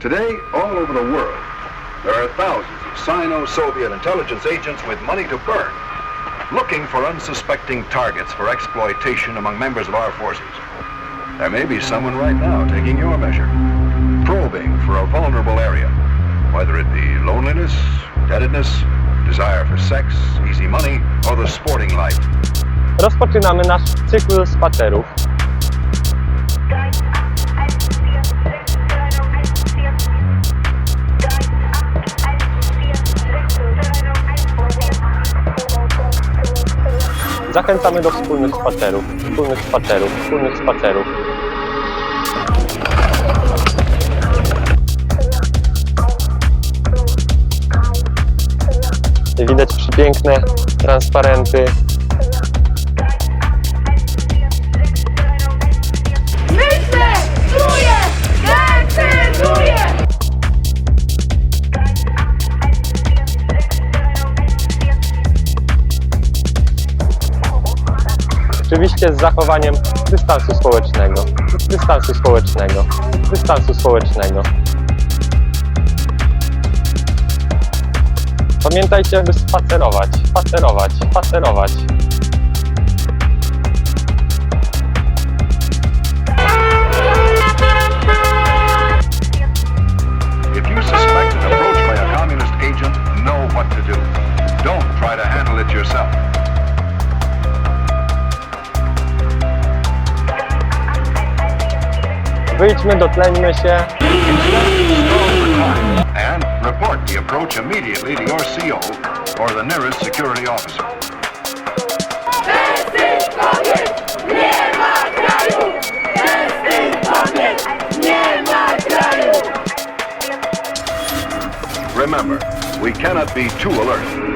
Today, all over the world, there are thousands of Sino-Soviet intelligence agents with money to burn, looking for unsuspecting targets for exploitation among members of our forces. There may be someone right now taking your measure, probing for a vulnerable area, whether it be loneliness, indebtedness, desire for sex, easy money, or the sporting life. Rozpoczynamy nasz cykl spacerów. Zachęcamy do wspólnych spacerów, wspólnych spacerów, wspólnych spacerów. Widać przepiękne transparenty. Oczywiście z zachowaniem dystansu społecznego, dystansu społecznego, dystansu społecznego. Pamiętajcie, aby spacerować, spacerować, spacerować. Agent, to do. To yourself. Się. And report the approach immediately to your CO or the nearest security officer. Remember, we cannot be too alert.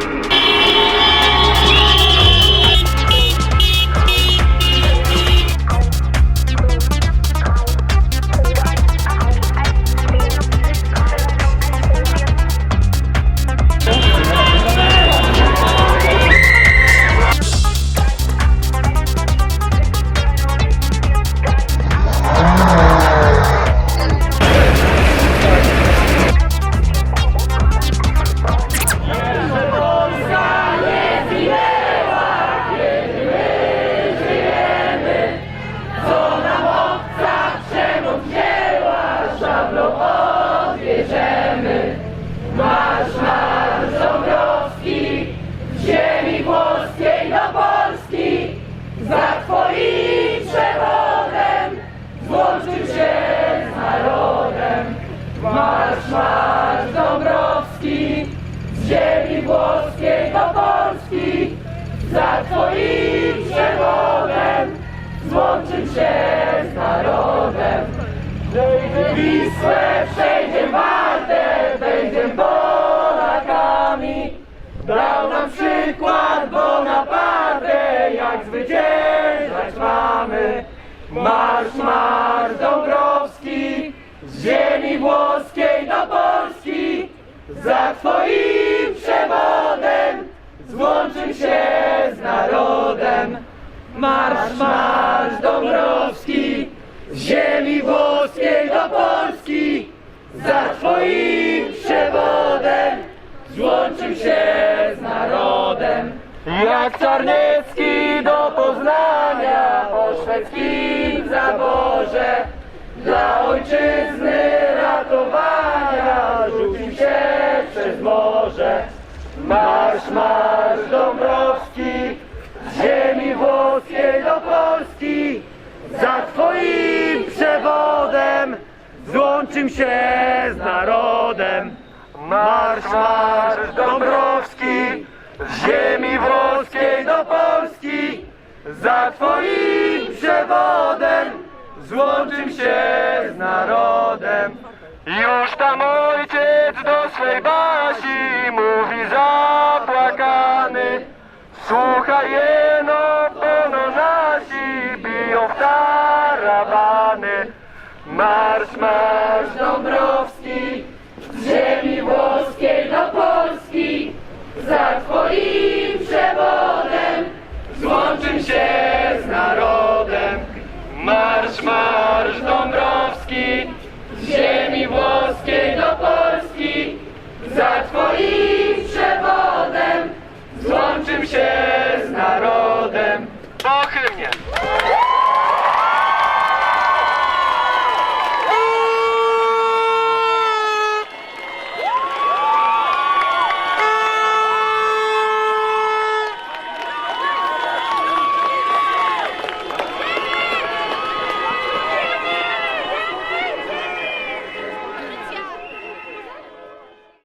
Marsz, marsz Dąbrowski z ziemi włoskiej do Polski za twoim przewodem złączył się z narodem. Wisłę przejdzie Wartę, będziemy Polakami. Dał nam przykład Bonaparte, jak zwyciężać mamy. Za twoim przewodem złączył się z narodem. Marsz, marsz Dąbrowski, z ziemi włoskiej do Polski. Za twoim przewodem złączył się z narodem. Jak Czarniecki do Poznania po szwedzkim zaborze dla ojczyzny ratowania rzucił się przez morze. Marsz, marsz Dąbrowski z ziemi włoskiej do Polski za twoim przewodem złączył się z narodem. Marsz, marsz Dąbrowski z ziemi włoskiej do Polski za twoim przewodem złączył się z narodem. Już tam ojciec do swej Basi mówi zapłakany. Słuchaj jeno, pełno nasi biją w tarabany Marsz, marsz Dąbrowski narodem.